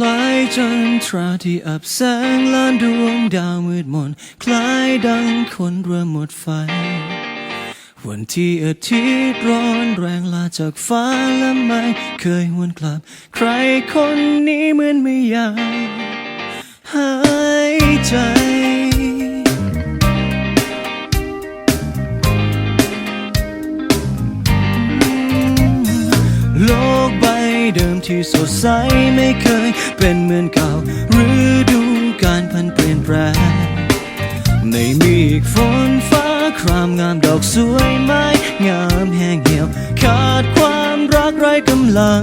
คล้ายจันทราที่อับแสงล้านดวงดาวมืดมน คล้ายดังคนเริ่มหมดไฟ วันที่อาทิตย์ร้อนแรงลาจากฟ้าและไม่เคยหวนกลับ ใครคนนี้เหมือนไม่อยากหายใจ ที่สดใสไม่เคยเป็นเหมือนเก่าอดูการพันเปลี่ยนแปลงไม่มีอีกฝนฟ้าครามงามดอกสวยไม้งามแห้งเหี่ยว ขาดความรักไร้กำลัง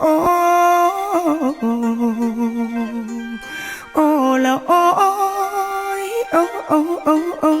โอ้ละโอ้ยโอ้โอ้โอ้